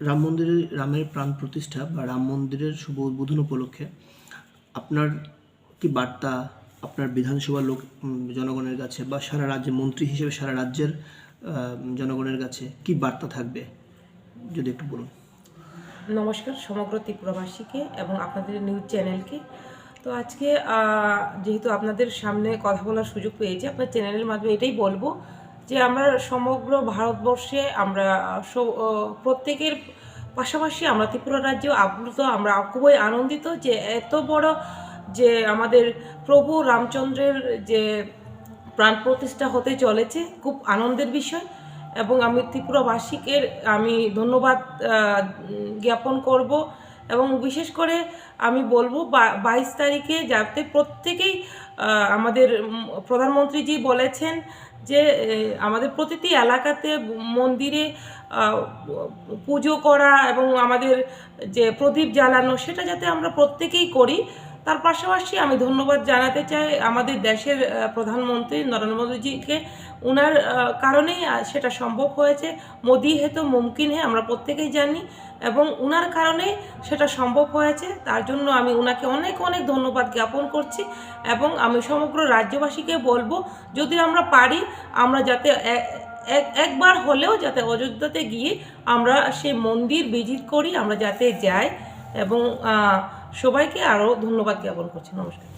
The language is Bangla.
রাম মন্দিরের, রামের প্রাণ প্রতিষ্ঠা বা রাম মন্দিরের শুভ উদ্বোধন উপলক্ষে আপনার কি বার্তা, আপনার বিধানসভার লোক জনগণের কাছে বা সারা রাজ্যে, মন্ত্রী হিসেবে সারা রাজ্যের জনগণের কাছে কি বার্তা থাকবে? যদি একটু বলুন। নমস্কার সমগ্র ত্রিপুরাবাসীকে এবং আপনাদের নিউজ চ্যানেলকে। তো আজকে যেহেতু আপনাদের সামনে কথা বলার সুযোগ পেয়েছি, আপনার চ্যানেলের মাধ্যমে এটাই বলব যে আমরা সমগ্র ভারতবর্ষে আমরা প্রত্যেকের পাশাপাশি আমরা ত্রিপুরা রাজ্যেও আপ্লুত, আমরা খুবই আনন্দিত যে এত বড় যে আমাদের প্রভু রামচন্দ্রের যে প্রাণ প্রতিষ্ঠা হতে চলেছে, খুব আনন্দের বিষয়। এবং আমি ত্রিপুরাবাসীকে, আমি ধন্যবাদ জ্ঞাপন করব এবং বিশেষ করে আমি বলব বাইশ তারিখে যাতে প্রত্যেকেই আমাদের প্রধানমন্ত্রীজি বলেছেন যে আমাদের প্রতিটি এলাকাতে মন্দিরে পুজো করা এবং আমাদের যে প্রদীপ জ্বালানো সেটা যাতে আমরা প্রত্যেকেই করি। তার পাশাপাশি আমি ধন্যবাদ জানাতে চাই আমাদের দেশের প্রধানমন্ত্রী নরেন্দ্র মোদীজিকে। ওনার কারণেই সেটা সম্ভব হয়েছে। মোদি হেতু মুমকিন হে, আমরা প্রত্যেকেই জানি। এবং ওনার কারণে সেটা সম্ভব হয়েছে। তার জন্য আমি ওনাকে অনেক অনেক ধন্যবাদ জ্ঞাপন করছি। এবং আমি সমগ্র রাজ্যবাসীকে বলব, যদি আমরা পারি, আমরা যাতে এক- একবার হলেও যাতে অযোধ্যাতে গিয়ে আমরা সেই মন্দির ভিজিট করি, আমরা যাতে যাই। এবং সবাইকে আরও ধন্যবাদ জ্ঞাপন করছি। নমস্কার।